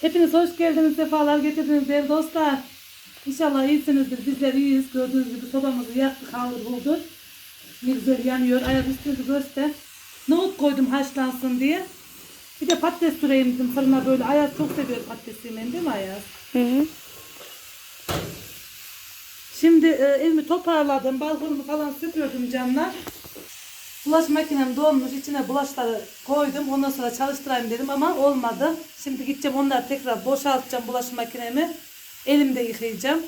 Hepiniz hoş geldiniz, sefalar getirdiniz değerli dostlar. İnşallah iyisinizdir. Bizler iyiyiz. Gördüğünüz gibi sobamızı yaktık, havlu bulduk. Ne güzel yanıyor. Ayak üstünü göster. Nohut koydum haşlansın diye. Bir de patates süreyim dedim fırına böyle. Ayaz çok seviyor patates yemeğini değil mi Ayaz? Hı hı. Şimdi e, evimi toparladım. Balkonumu falan süpürdüm canlar. Bulaş makinem dolmuş. içine bulaşları koydum. Ondan sonra çalıştırayım dedim ama olmadı. Şimdi gideceğim onları tekrar boşaltacağım bulaşık makinemi. Elimde yıkayacağım.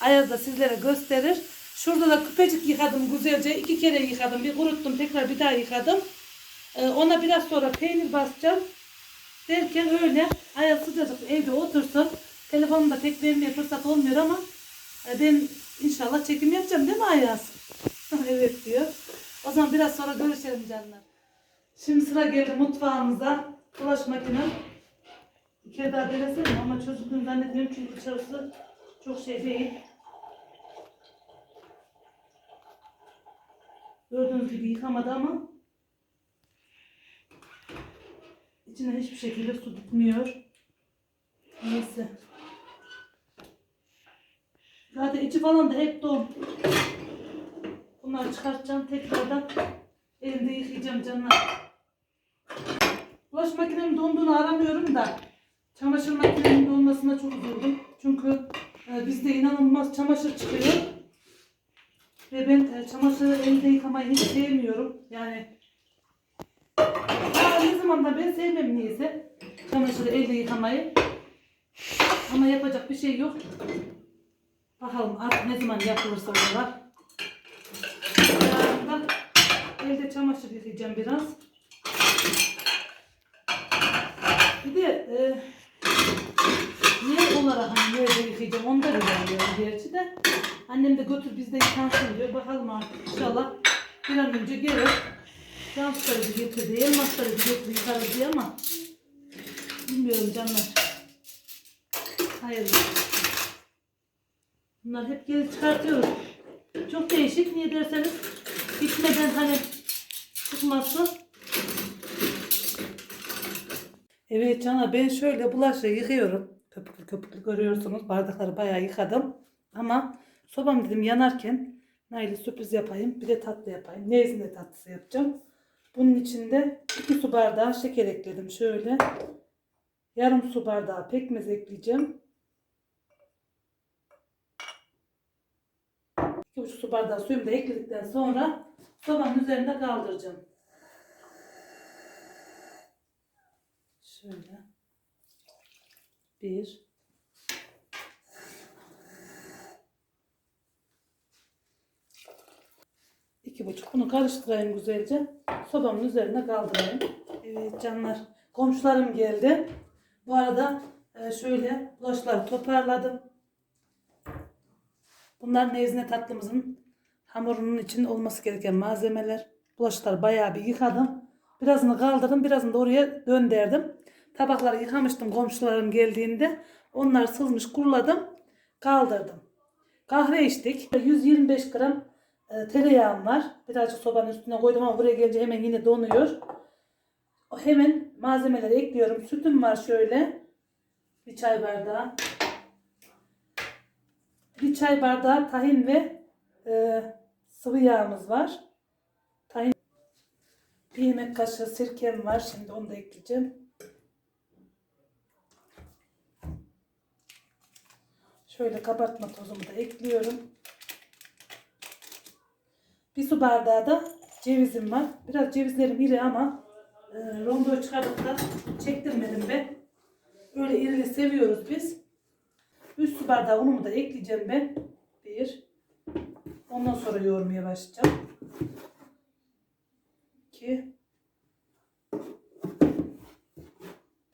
Ayaz da sizlere gösterir. Şurada da küpecik yıkadım güzelce. iki kere yıkadım. Bir kuruttum tekrar bir daha yıkadım. E, ona biraz sonra peynir basacağım. Derken öyle Ayaz sıcacık evde otursun. Telefonumda pek vermeye fırsat olmuyor ama e, Ben inşallah çekim yapacağım değil mi Ayaz? evet diyor. O zaman biraz sonra görüşelim canlar. Şimdi sıra geldi mutfağımıza. Bulaş makinem. Bir kere daha denesene ama çocukluğunu zannetmiyorum çünkü dışarısı çok şey değil. Gördüğünüz gibi yıkamadı ama içine hiçbir şekilde su gitmiyor. Neyse. Zaten içi falan da hep dolu. Bunları çıkartacağım tekrardan. Elimde yıkayacağım canlar. Bulaş makinemin donduğunu aramıyorum da. Çamaşır makinemin donmasına çok üzüldüm. Çünkü e, bizde inanılmaz çamaşır çıkıyor. Ve ben e, çamaşırı elde yıkamayı hiç sevmiyorum. Yani ya ne zaman da ben sevmem niyeyse çamaşırı elde yıkamayı. Ama yapacak bir şey yok. Bakalım artık ne zaman yapılırsa oralar. Yarın da elde çamaşır yıkayacağım biraz. Bir de e, yer olarak hani nerede yıkayacağım onu da bilmiyorum gerçi de. Annem de götür bizde yıkansın diyor. Bakalım artık inşallah bir an önce gelir. Yansıları bir getirdi, elmasları bir getirdi yıkarız diye ama bilmiyorum canlar. Hayırlı. Bunlar hep geri çıkartıyoruz. Çok değişik. Niye derseniz bitmeden hani çıkması. Evet Cana ben şöyle bulaşığı yıkıyorum. Köpüklü köpüklü görüyorsunuz. Bardakları bayağı yıkadım. Ama sobam dedim yanarken Nail'e sürpriz yapayım. Bir de tatlı yapayım. Nezine tatlısı yapacağım. Bunun içinde 2 su bardağı şeker ekledim. Şöyle yarım su bardağı pekmez ekleyeceğim. 2,5 su bardağı suyumu da ekledikten sonra sobanın üzerinde kaldıracağım. Şöyle. Bir. İki buçuk. Bunu karıştırayım güzelce. Sobamın üzerine kaldırayım. Evet canlar. Komşularım geldi. Bu arada e, şöyle bulaşıkları toparladım. Bunlar nezne tatlımızın hamurunun için olması gereken malzemeler. Bulaşıkları bayağı bir yıkadım. Birazını kaldırdım, birazını da oraya döndürdüm. Tabakları yıkamıştım komşularım geldiğinde. Onlar sızmış, kuruladım, kaldırdım. Kahve içtik. 125 gram e, tereyağım var. Birazcık sobanın üstüne koydum ama buraya gelince hemen yine donuyor. Hemen malzemeleri ekliyorum. Sütüm var şöyle. Bir çay bardağı. Bir çay bardağı tahin ve e, sıvı yağımız var. Tahin. Bir yemek kaşığı sirkem var. Şimdi onu da ekleyeceğim. Şöyle kabartma tozumu da ekliyorum. Bir su bardağı da cevizim var. Biraz cevizlerim iri ama e, rondoyu çıkartıp da çektirmedim ben. Öyle irili seviyoruz biz. 3 su bardağı unumu da ekleyeceğim ben. Bir. Ondan sonra yoğurmaya başlayacağım. 2.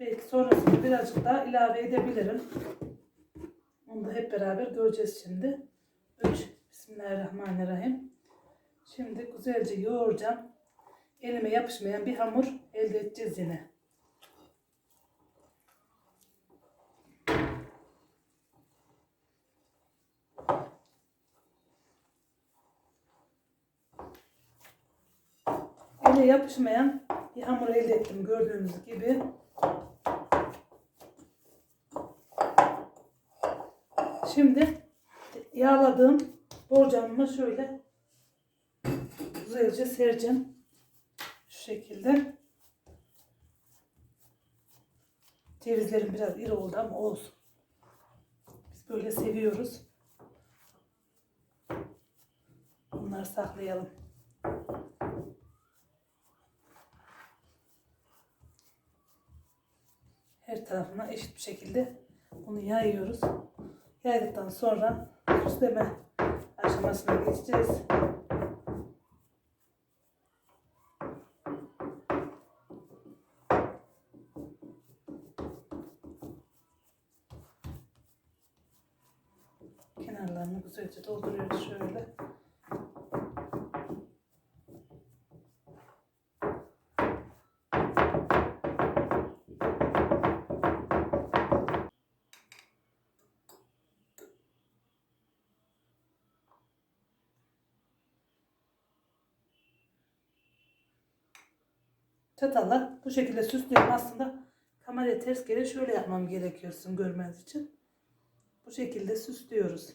Belki sonrasında birazcık daha ilave edebilirim. Onu da hep beraber göreceğiz şimdi. 3. Bismillahirrahmanirrahim. Şimdi güzelce yoğuracağım. Elime yapışmayan bir hamur elde edeceğiz yine. Ele yapışmayan bir hamur elde ettim gördüğünüz gibi. Şimdi yağladığım borcamımı şöyle güzelce sereceğim. Şu şekilde. Cevizlerim biraz iri oldu ama olsun. Biz böyle seviyoruz. Bunları saklayalım. Her tarafına eşit bir şekilde bunu yayıyoruz. Yaydıktan sonra süsleme aşamasına geçeceğiz. Kenarlarını güzelce dolduruyoruz şöyle. Çatalla bu şekilde süslüyorum aslında kameraya ters gelir şöyle yapmam gerekiyor sizin görmeniz için. Bu şekilde süslüyoruz.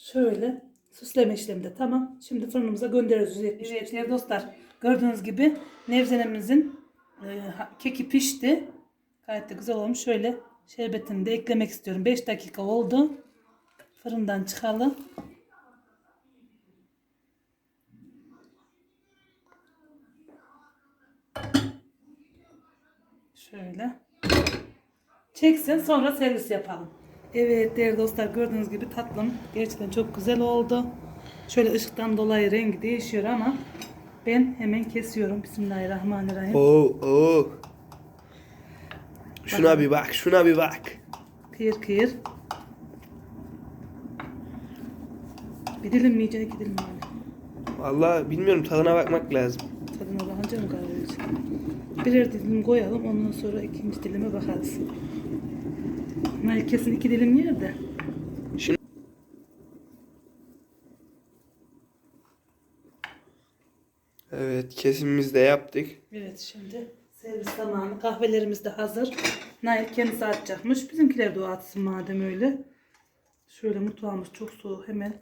Şöyle süsleme işlemi de tamam. Şimdi fırınımıza gönderiyoruz 170. Evet değerli dostlar gördüğünüz gibi nevzenemizin e, keki pişti. Gayet de güzel olmuş. Şöyle şerbetini de eklemek istiyorum. 5 dakika oldu. Fırından çıkalım. Şöyle. Çeksin sonra servis yapalım. Evet değerli dostlar gördüğünüz gibi tatlım gerçekten çok güzel oldu. Şöyle ışıktan dolayı rengi değişiyor ama ben hemen kesiyorum. Bismillahirrahmanirrahim. Oo, oo. Şuna bir bak, şuna bir bak. Kıyır kıyır. Bir dilim mi yiyeceksin iki dilim mi? Vallahi bilmiyorum tadına bakmak lazım. Tadına bakınca mı karar? Birer dilim koyalım ondan sonra ikinci dilime bakarız. Nail kesin iki dilim yer de. Şimdi Evet, kesimimizi de yaptık. Evet şimdi servis zamanı. Kahvelerimiz de hazır. Nail kendisi atacakmış. Bizimkiler de o atsın madem öyle. Şöyle mutfağımız çok soğuk. Hemen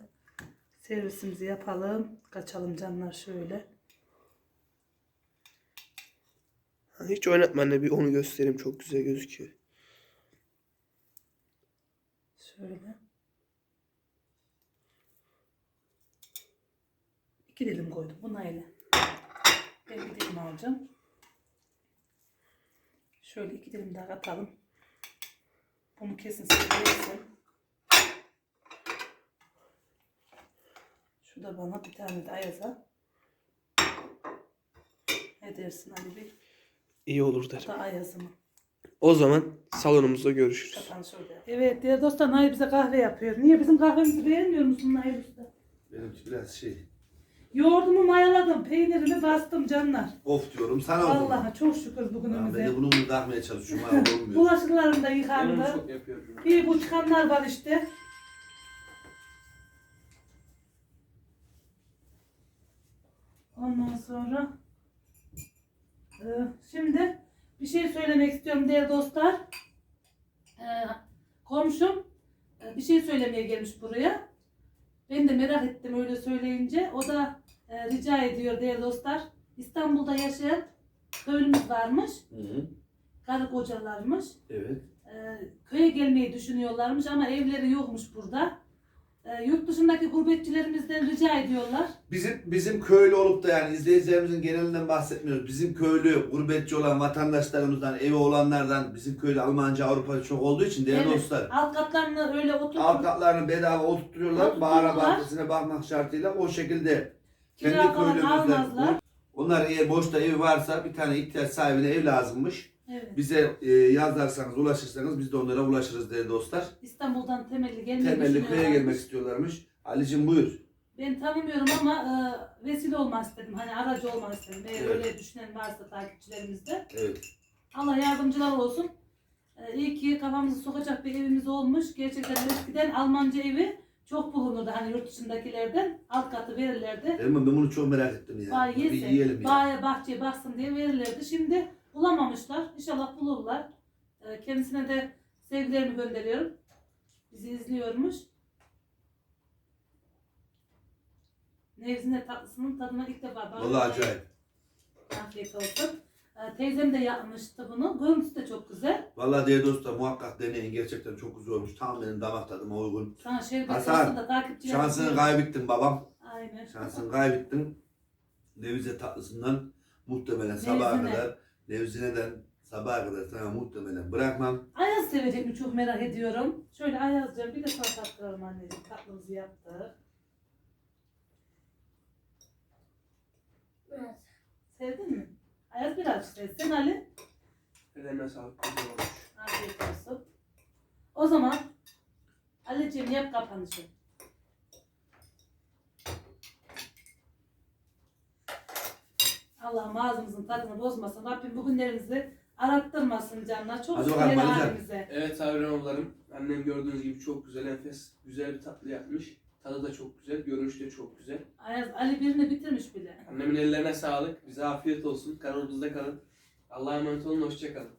servisimizi yapalım. Kaçalım canlar şöyle. Hiç oynatma anne bir onu göstereyim çok güzel gözüküyor. Şöyle. İki dilim koydum. Bu Nail'e. Ben bir dilim alacağım. Şöyle iki dilim daha atalım. Bunu kesin seviyorsun. Şu da bana bir tane de ayaza. Ne dersin Ali Bey? İyi olur derim. da ayazımı. O zaman salonumuzda görüşürüz. Evet değerli dostlar Nail bize kahve yapıyor. Niye bizim kahvemizi beğenmiyor musun Nail Usta? Benimki biraz şey. Yoğurdumu mayaladım, peynirimi bastım canlar. Of diyorum sana o zaman. Allah'a çok şükür Ya Ben bugünümüze. de bunu bunu takmaya çalışıyorum ama olmuyor. Bulaşıklarım da yıkandı. Bir bu çıkanlar var işte. Ondan sonra e, şimdi bir şey söylemek istiyorum değerli dostlar. E, komşum e, bir şey söylemeye gelmiş buraya. Ben de merak ettim öyle söyleyince. O da e, rica ediyor değerli dostlar. İstanbul'da yaşayan köylümüz varmış. Hı hı. Karı kocalarmış. Evet. Ee, köye gelmeyi düşünüyorlarmış ama evleri yokmuş burada. Ee, yurt dışındaki gurbetçilerimizden rica ediyorlar. Bizim bizim köylü olup da yani izleyicilerimizin genelinden bahsetmiyoruz. Bizim köylü, gurbetçi olan vatandaşlarımızdan, evi olanlardan bizim köylü Almanca, Avrupa'da çok olduğu için değerli Evet, dostlar. Alt katlarını öyle oturtup Alt katlarını bedava oturtuyorlar. Oturtuyorlar. Bahara bahçesine bakmak şartıyla o şekilde kira kendi falan köylümüzden. almazlar. Onlar eğer boşta evi varsa bir tane ihtiyaç sahibine ev lazımmış. Evet. Bize e, yazarsanız, ulaşırsanız biz de onlara ulaşırız değerli dostlar. İstanbul'dan temelli gelmeyi Temelli köye düşünüyorlarmış. gelmek istiyorlarmış. Ali'cim buyur. Ben tanımıyorum ama e, vesile olmak istedim. Hani aracı olmak istedim. Eğer Evet. öyle düşünen varsa takipçilerimizde. Evet. Allah yardımcılar olsun. E, iyi ki kafamızı sokacak bir evimiz olmuş. Gerçekten eskiden Almanca evi çok bulunurdu. Hani yurt dışındakilerden alt katı verirlerdi. Erman ben bunu çok merak ettim ya. Bir yese, yiyelim ya. bağa bahçeye baksın diye verirlerdi. Şimdi bulamamışlar. İnşallah bulurlar. E, kendisine de sevgilerimi gönderiyorum. Bizi izliyormuş. Nevzine tatlısının tadına ilk defa bakıyorum. Vallahi acayip. Afiyet olsun. Ee, teyzem de yapmıştı bunu. Görüntüsü de çok güzel. Vallahi değerli dostlar muhakkak deneyin. Gerçekten çok güzel olmuş. Tam benim damak tadıma uygun. Sana şerbet Hasan, da takipçilerim. Şansını kaybettin babam. Aynen. Şansını kaybettin. Nevize tatlısından muhtemelen sabaha Nevzine. kadar Nevzine'den sabaha kadar sana muhtemelen bırakmam. Ayaz sevecek mi çok merak ediyorum. Şöyle Ayaz'cığım bir de sana tattıralım anneciğim. Tatlımızı yaptık. Evet. Sevdin mi? Ayaz biraz sevsin Ali. Eline sağlık. Afiyet olsun. O zaman Ali'ciğim yap kapanışı. Allah'ım ağzımızın tadını bozmasın. Rabbim bugünlerimizi arattırmasın canlar. Çok Hadi şükür bakalım, halimize. Evet Sabri ablalarım. Annem gördüğünüz gibi çok güzel, enfes, güzel bir tatlı yapmış. Tadı da çok güzel, görünüşü de çok güzel. Ayaz, Ali birini bitirmiş bile. Annemin ellerine sağlık. Bize afiyet olsun. Kanalımızda kalın. Allah'a emanet olun. Hoşçakalın.